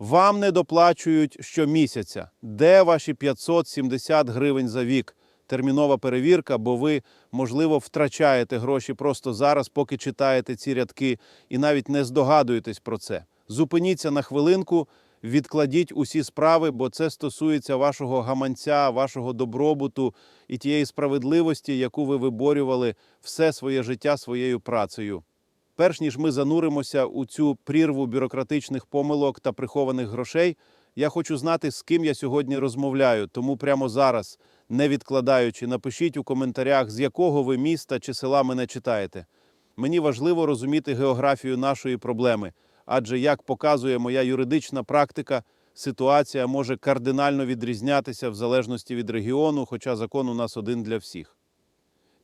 Вам не доплачують щомісяця. Де ваші 570 гривень за вік? Термінова перевірка, бо ви, можливо, втрачаєте гроші просто зараз, поки читаєте ці рядки, і навіть не здогадуєтесь про це. Зупиніться на хвилинку, відкладіть усі справи, бо це стосується вашого гаманця, вашого добробуту і тієї справедливості, яку ви виборювали все своє життя своєю працею. Перш ніж ми зануримося у цю прірву бюрократичних помилок та прихованих грошей, я хочу знати, з ким я сьогодні розмовляю. Тому прямо зараз, не відкладаючи, напишіть у коментарях, з якого ви міста чи села мене читаєте. Мені важливо розуміти географію нашої проблеми, адже як показує моя юридична практика, ситуація може кардинально відрізнятися в залежності від регіону, хоча закон у нас один для всіх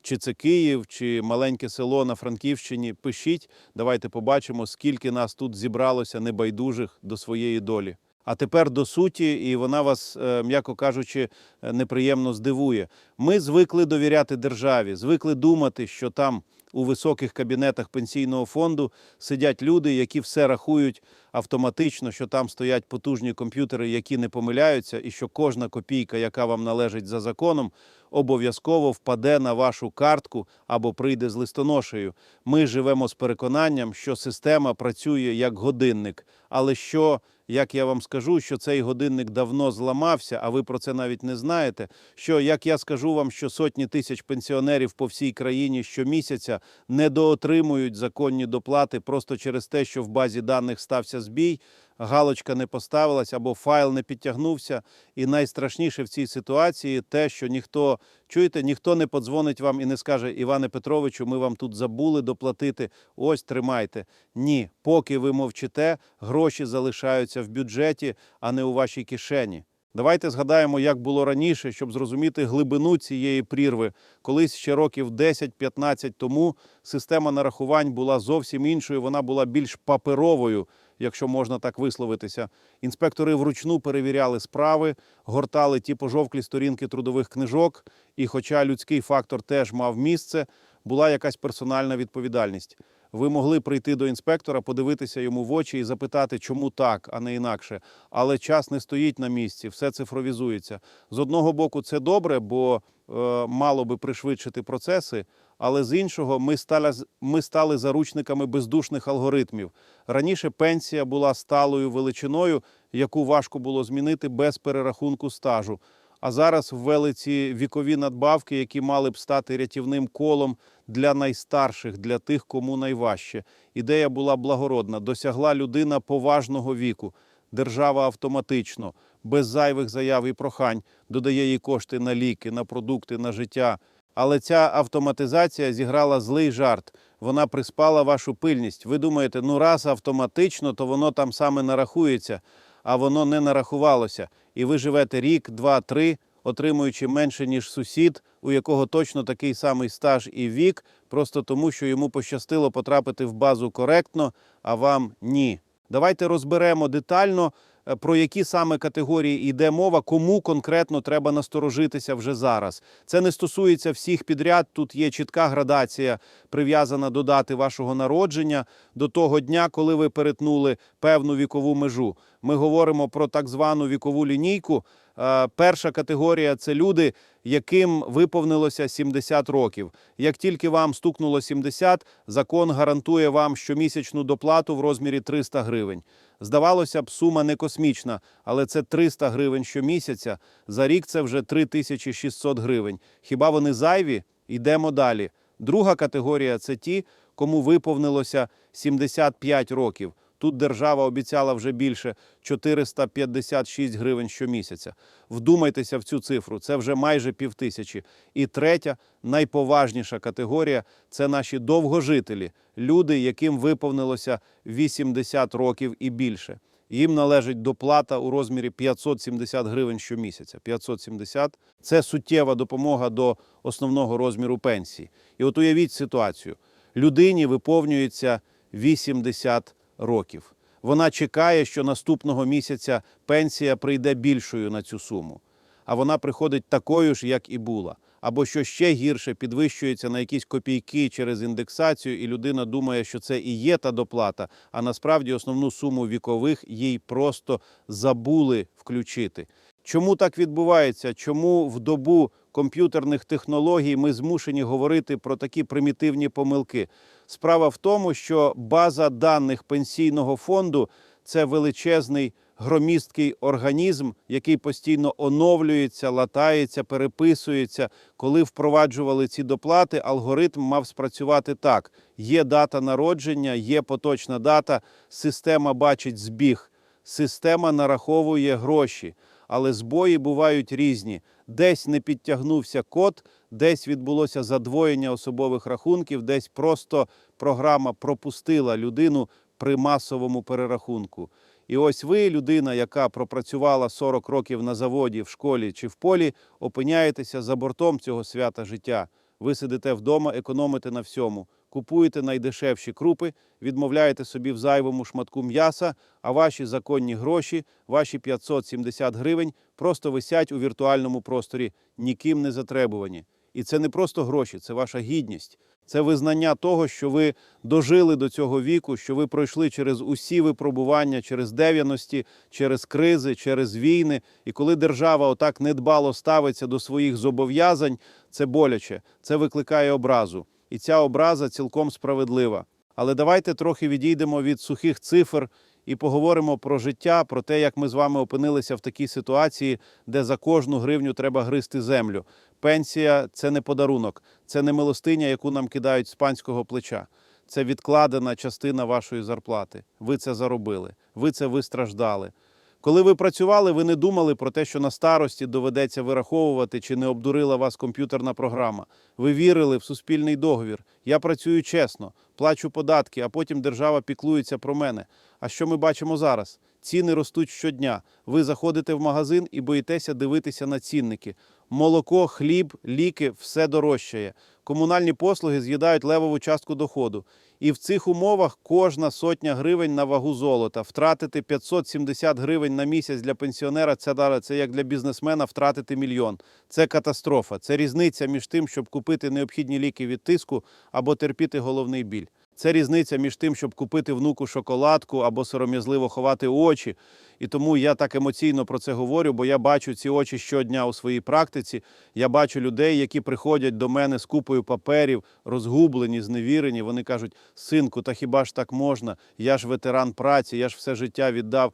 чи це Київ, чи маленьке село на Франківщині. Пишіть, давайте побачимо, скільки нас тут зібралося небайдужих до своєї долі. А тепер до суті, і вона вас, е, м'яко кажучи, е, неприємно здивує. Ми звикли довіряти державі, звикли думати, що там у високих кабінетах пенсійного фонду сидять люди, які все рахують автоматично, що там стоять потужні комп'ютери, які не помиляються, і що кожна копійка, яка вам належить за законом, обов'язково впаде на вашу картку або прийде з листоношею. Ми живемо з переконанням, що система працює як годинник, але що. Як я вам скажу, що цей годинник давно зламався, а ви про це навіть не знаєте. Що як я скажу вам, що сотні тисяч пенсіонерів по всій країні щомісяця недоотримують законні доплати просто через те, що в базі даних стався збій, галочка не поставилась або файл не підтягнувся. І найстрашніше в цій ситуації те, що ніхто чуєте, ніхто не подзвонить вам і не скаже Іване Петровичу, ми вам тут забули доплатити. Ось тримайте. Ні, поки ви мовчите, гроші залишаються в бюджеті, а не у вашій кишені. Давайте згадаємо, як було раніше, щоб зрозуміти глибину цієї прірви. Колись ще років 10-15 тому система нарахувань була зовсім іншою. Вона була більш паперовою, якщо можна так висловитися. Інспектори вручну перевіряли справи, гортали ті пожовклі сторінки трудових книжок. І, хоча людський фактор теж мав місце, була якась персональна відповідальність. Ви могли прийти до інспектора, подивитися йому в очі і запитати, чому так, а не інакше. Але час не стоїть на місці, все цифровізується. З одного боку, це добре, бо е, мало би пришвидшити процеси. Але з іншого, ми стали, ми стали заручниками бездушних алгоритмів. Раніше пенсія була сталою величиною, яку важко було змінити без перерахунку стажу. А зараз ввели ці вікові надбавки, які мали б стати рятівним колом для найстарших, для тих, кому найважче. Ідея була благородна. Досягла людина поважного віку. Держава автоматично, без зайвих заяв і прохань, додає їй кошти на ліки, на продукти, на життя. Але ця автоматизація зіграла злий жарт. Вона приспала вашу пильність. Ви думаєте, ну раз автоматично, то воно там саме нарахується, а воно не нарахувалося. І ви живете рік, два, три, отримуючи менше, ніж сусід, у якого точно такий самий стаж і вік, просто тому, що йому пощастило потрапити в базу коректно, а вам ні. Давайте розберемо детально, е, про які саме категорії йде мова, кому конкретно треба насторожитися вже зараз. Це не стосується всіх підряд. Тут є чітка градація, прив'язана до дати вашого народження, до того дня, коли ви перетнули певну вікову межу. Ми говоримо про так звану вікову лінійку. Е, Перша категорія це люди, яким виповнилося 70 років. Як тільки вам стукнуло 70, закон гарантує вам щомісячну доплату в розмірі 300 гривень. Здавалося б, сума не космічна, але це 300 гривень щомісяця. За рік це вже 3600 гривень. Хіба вони зайві? Йдемо далі. Друга категорія це ті, кому виповнилося 75 років. Тут держава обіцяла вже більше 456 гривень щомісяця. Вдумайтеся в цю цифру, це вже майже півтисячі. І третя, найповажніша категорія це наші довгожителі, люди, яким виповнилося 80 років і більше. Їм належить доплата у розмірі 570 гривень щомісяця. 570 – це суттєва допомога до основного розміру пенсії. І от уявіть ситуацію: людині виповнюється 80 років. Вона чекає, що наступного місяця пенсія прийде більшою на цю суму. А вона приходить такою ж, як і була. або що ще гірше, підвищується на якісь копійки через індексацію, і людина думає, що це і є та доплата, а насправді основну суму вікових їй просто забули включити. Чому так відбувається? Чому в добу комп'ютерних технологій ми змушені говорити про такі примітивні помилки? Справа в тому, що база даних пенсійного фонду це величезний громісткий організм, який постійно оновлюється, латається, переписується. Коли впроваджували ці доплати, алгоритм мав спрацювати так: є дата народження, є поточна дата, система бачить збіг, система нараховує гроші. Але збої бувають різні. Десь не підтягнувся код, десь відбулося задвоєння особових рахунків, десь просто програма пропустила людину при масовому перерахунку. І ось ви, людина, яка пропрацювала 40 років на заводі, в школі чи в полі, опиняєтеся за бортом цього свята життя. Ви сидите вдома, економите на всьому, купуєте найдешевші крупи, відмовляєте собі в зайвому шматку м'яса, а ваші законні гроші, ваші 570 гривень просто висять у віртуальному просторі, ніким не затребувані. І це не просто гроші, це ваша гідність. Це визнання того, що ви дожили до цього віку, що ви пройшли через усі випробування, через дев'яності, через кризи, через війни. І коли держава отак недбало ставиться до своїх зобов'язань, це боляче, це викликає образу. І ця образа цілком справедлива. Але давайте трохи відійдемо від сухих цифр і поговоримо про життя, про те, як ми з вами опинилися в такій ситуації, де за кожну гривню треба гризти землю. Пенсія це не подарунок, це не милостиня, яку нам кидають з панського плеча. Це відкладена частина вашої зарплати. Ви це заробили, ви це вистраждали. Коли ви працювали, ви не думали про те, що на старості доведеться вираховувати, чи не обдурила вас комп'ютерна програма. Ви вірили в суспільний договір. Я працюю чесно, плачу податки, а потім держава піклується про мене. А що ми бачимо зараз? Ціни ростуть щодня. Ви заходите в магазин і боїтеся дивитися на цінники. Молоко, хліб, ліки все дорожчає. Комунальні послуги з'їдають левову частку доходу. І в цих умовах кожна сотня гривень на вагу золота. Втратити 570 гривень на місяць для пенсіонера це, це як для бізнесмена втратити мільйон. Це катастрофа. Це різниця між тим, щоб купити необхідні ліки від тиску або терпіти головний біль. Це різниця між тим, щоб купити внуку шоколадку або сором'язливо ховати очі. І тому я так емоційно про це говорю, бо я бачу ці очі щодня у своїй практиці. Я бачу людей, які приходять до мене з купою паперів, розгублені, зневірені. Вони кажуть: синку, та хіба ж так можна? Я ж ветеран праці, я ж все життя віддав.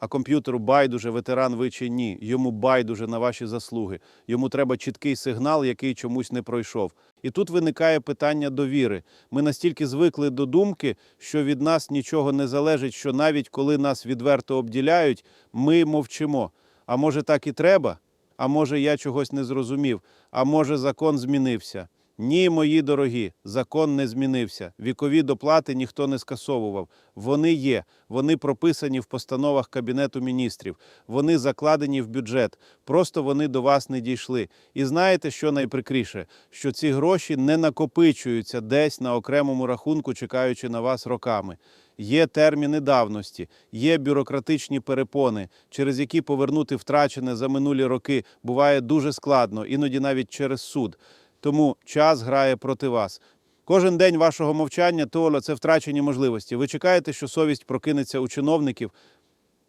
А комп'ютеру байдуже, ветеран ви чи ні. Йому байдуже на ваші заслуги. Йому треба чіткий сигнал, який чомусь не пройшов. І тут виникає питання довіри. Ми настільки звикли до думки, що від нас нічого не залежить, що навіть коли нас відверто обділяють, ми мовчимо. А може так і треба? А може я чогось не зрозумів? А може закон змінився? Ні, мої дорогі, закон не змінився. Вікові доплати ніхто не скасовував. Вони є, вони прописані в постановах Кабінету міністрів, вони закладені в бюджет. Просто вони до вас не дійшли. І знаєте, що найприкріше? Що ці гроші не накопичуються десь на окремому рахунку, чекаючи на вас роками. Є терміни давності, є бюрократичні перепони, через які повернути втрачене за минулі роки буває дуже складно, іноді навіть через суд. Тому час грає проти вас. Кожен день вашого мовчання Толя, це втрачені можливості. Ви чекаєте, що совість прокинеться у чиновників?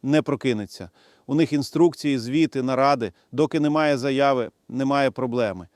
Не прокинеться. У них інструкції, звіти, наради. Доки немає заяви, немає проблеми.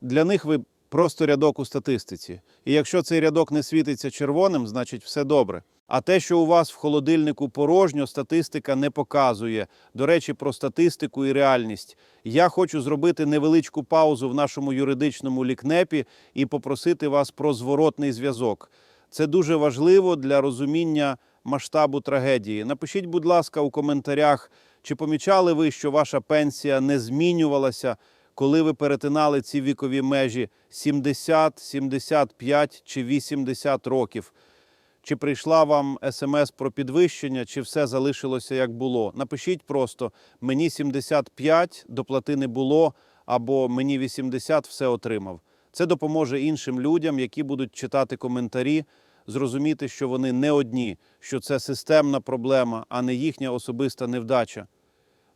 Для них ви просто рядок у статистиці. І якщо цей рядок не світиться червоним, значить все добре. А те, що у вас в холодильнику порожньо, статистика не показує. До речі, про статистику і реальність. Я хочу зробити невеличку паузу в нашому юридичному лікнепі і попросити вас про зворотний зв'язок. Це дуже важливо для розуміння масштабу трагедії. Напишіть, будь ласка, у коментарях, чи помічали ви, що ваша пенсія не змінювалася, коли ви перетинали ці вікові межі 70, 75 чи 80 років. Чи прийшла вам смс про підвищення, чи все залишилося як було? Напишіть просто мені 75, доплати не було, або мені 80, все отримав. Це допоможе іншим людям, які будуть читати коментарі, зрозуміти, що вони не одні, що це системна проблема, а не їхня особиста невдача.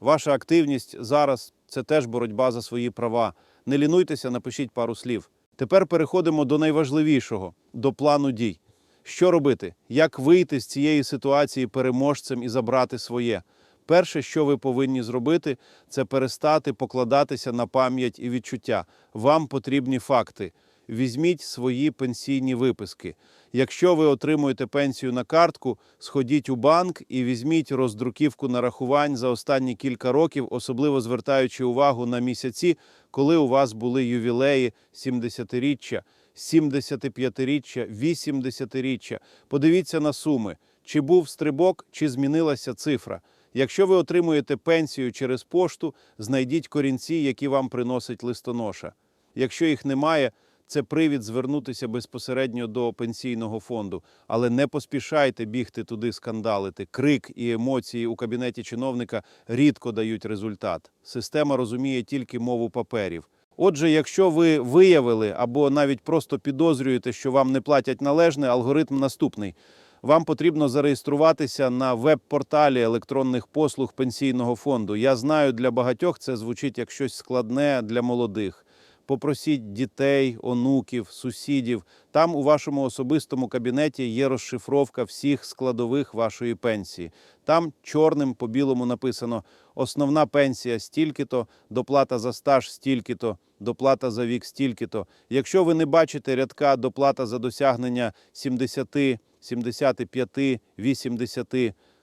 Ваша активність зараз це теж боротьба за свої права. Не лінуйтеся, напишіть пару слів. Тепер переходимо до найважливішого до плану дій. Що робити? Як вийти з цієї ситуації переможцем і забрати своє? Перше, що ви повинні зробити, це перестати покладатися на пам'ять і відчуття. Вам потрібні факти. Візьміть свої пенсійні виписки. Якщо ви отримуєте пенсію на картку, сходіть у банк і візьміть роздруківку нарахувань за останні кілька років, особливо звертаючи увагу на місяці, коли у вас були ювілеї 70-річчя, 75-річчя, 80-річчя. Подивіться на суми, чи був стрибок, чи змінилася цифра. Якщо ви отримуєте пенсію через пошту, знайдіть корінці, які вам приносить листоноша. Якщо їх немає, це привід звернутися безпосередньо до пенсійного фонду. Але не поспішайте бігти туди скандалити. Крик і емоції у кабінеті чиновника рідко дають результат. Система розуміє тільки мову паперів. Отже, якщо ви виявили або навіть просто підозрюєте, що вам не платять належне, алгоритм наступний. Вам потрібно зареєструватися на веб-порталі електронних послуг пенсійного фонду. Я знаю, для багатьох це звучить як щось складне для молодих. Попросіть дітей, онуків, сусідів. Там у вашому особистому кабінеті є розшифровка всіх складових вашої пенсії. Там чорним по білому написано: основна пенсія стільки-то, доплата за стаж стільки-то, доплата за вік стільки-то. Якщо ви не бачите рядка доплата за досягнення 70, 75, 80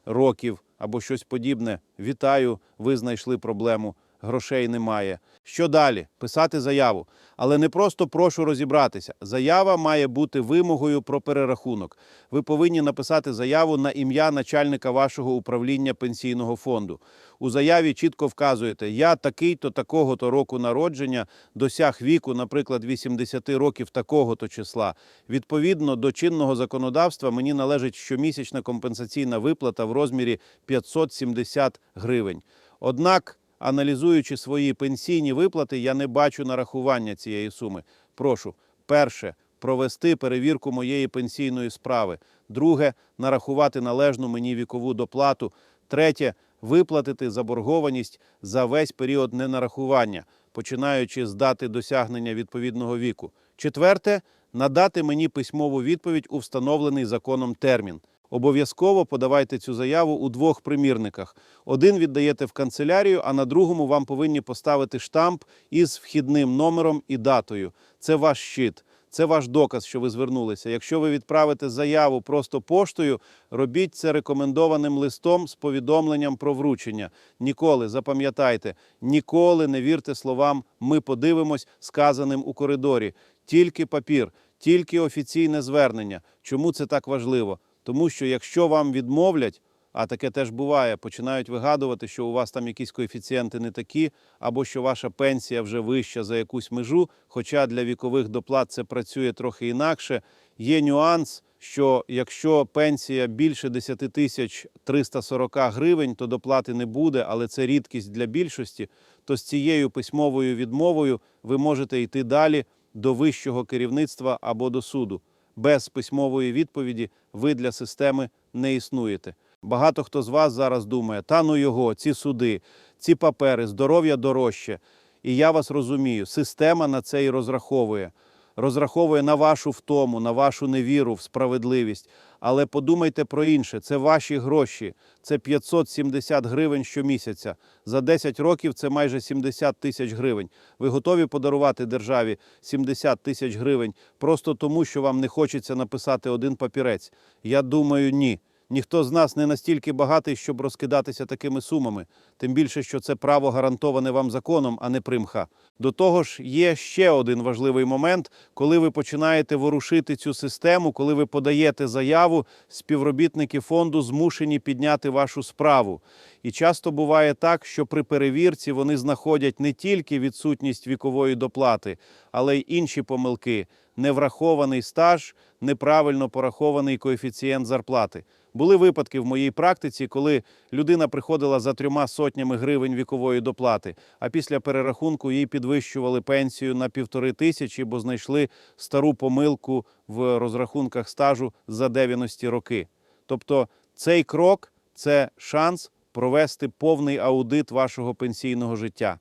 років або щось подібне, вітаю, ви знайшли проблему. Грошей немає. Що далі? Писати заяву. Але не просто прошу розібратися. Заява має бути вимогою про перерахунок. Ви повинні написати заяву на ім'я начальника вашого управління пенсійного фонду. У заяві чітко вказуєте: я такий-то такого-то року народження досяг віку, наприклад, 80 років такого-то числа. Відповідно до чинного законодавства мені належить щомісячна компенсаційна виплата в розмірі 570 гривень. Однак аналізуючи свої пенсійні виплати, я не бачу нарахування цієї суми. Прошу, перше, провести перевірку моєї пенсійної справи. Друге, нарахувати належну мені вікову доплату. Третє, виплатити заборгованість за весь період ненарахування, починаючи з дати досягнення відповідного віку. Четверте, надати мені письмову відповідь у встановлений законом термін. Обов'язково подавайте цю заяву у двох примірниках. Один віддаєте в канцелярію, а на другому вам повинні поставити штамп із вхідним номером і датою. Це ваш щит. Це ваш доказ, що ви звернулися. Якщо ви відправите заяву просто поштою, робіть це рекомендованим листом з повідомленням про вручення. Ніколи запам'ятайте, ніколи не вірте словам Ми подивимось, сказаним у коридорі. Тільки папір, тільки офіційне звернення. Чому це так важливо? Тому що якщо вам відмовлять, а таке теж буває, починають вигадувати, що у вас там якісь коефіцієнти не такі, або що ваша пенсія вже вища за якусь межу. Хоча для вікових доплат це працює трохи інакше. Є нюанс, що якщо пенсія більше 10 тисяч 340 гривень, то доплати не буде, але це рідкість для більшості. То з цією письмовою відмовою ви можете йти далі до вищого керівництва або до суду. Без письмової відповіді ви для системи не існуєте. Багато хто з вас зараз думає, та ну його, ці суди, ці папери, здоров'я дорожче. І я вас розумію, система на це і розраховує. Розраховує на вашу втому, на вашу невіру в справедливість. Але подумайте про інше: це ваші гроші, це 570 гривень щомісяця. За 10 років це майже 70 тисяч гривень. Ви готові подарувати державі 70 тисяч гривень просто тому, що вам не хочеться написати один папірець? Я думаю, ні. Ніхто з нас не настільки багатий, щоб розкидатися такими сумами, тим більше, що це право гарантоване вам законом, а не примха. До того ж, є ще один важливий момент, коли ви починаєте ворушити цю систему, коли ви подаєте заяву, співробітники фонду змушені підняти вашу справу. І часто буває так, що при перевірці вони знаходять не тільки відсутність вікової доплати, але й інші помилки: неврахований стаж, неправильно порахований коефіцієнт зарплати. Були випадки в моїй практиці, коли людина приходила за трьома сотнями гривень вікової доплати, а після перерахунку їй підвищували пенсію на півтори тисячі, бо знайшли стару помилку в розрахунках стажу за 90 роки. Тобто цей крок це шанс провести повний аудит вашого пенсійного життя.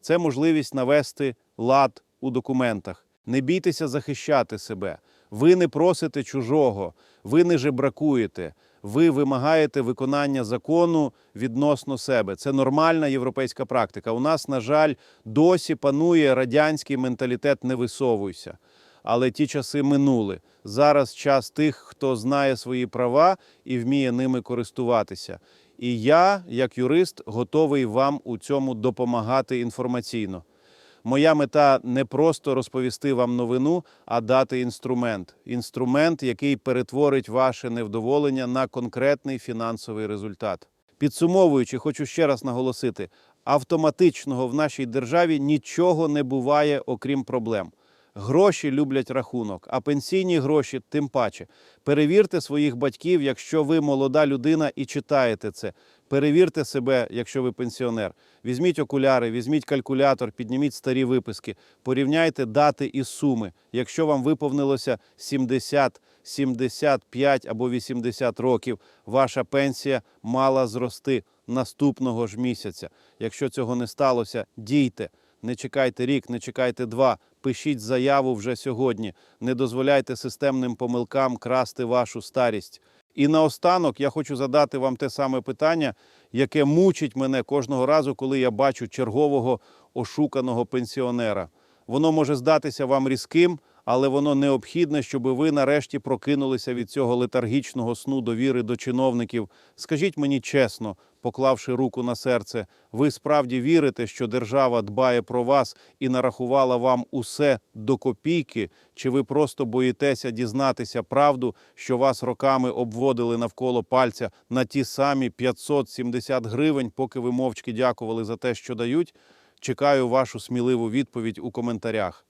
це можливість навести лад у документах. Не бійтеся захищати себе. Ви не просите чужого, ви не жебракуєте, ви вимагаєте виконання закону відносно себе. Це нормальна європейська практика. У нас, на жаль, досі панує радянський менталітет не висовуйся. Але ті часи минули. Зараз час тих, хто знає свої права і вміє ними користуватися. І я, як юрист, готовий вам у цьому допомагати інформаційно. Моя мета не просто розповісти вам новину, а дати інструмент. Інструмент, який перетворить ваше невдоволення на конкретний фінансовий результат. Підсумовуючи, хочу ще раз наголосити: автоматичного в нашій державі нічого не буває, окрім проблем. Гроші люблять рахунок, а пенсійні гроші тим паче. Перевірте своїх батьків, якщо ви молода людина і читаєте це. Перевірте себе, якщо ви пенсіонер. Візьміть окуляри, візьміть калькулятор, підніміть старі виписки, порівняйте дати і суми. Якщо вам виповнилося 70, 75 або 80 років, ваша пенсія мала зрости наступного ж місяця. Якщо цього не сталося, дійте. Не чекайте рік, не чекайте два. Пишіть заяву вже сьогодні. Не дозволяйте системним помилкам красти вашу старість. І наостанок я хочу задати вам те саме питання, яке мучить мене кожного разу, коли я бачу чергового ошуканого пенсіонера. Воно може здатися вам різким, але воно необхідне, щоб ви нарешті прокинулися від цього летаргічного сну довіри до чиновників. Скажіть мені чесно, поклавши руку на серце, ви справді вірите, що держава дбає про вас і нарахувала вам усе до копійки? Чи ви просто боїтеся дізнатися правду, що вас роками обводили навколо пальця на ті самі 570 гривень, поки ви мовчки дякували за те, що дають? Чекаю вашу сміливу відповідь у коментарях.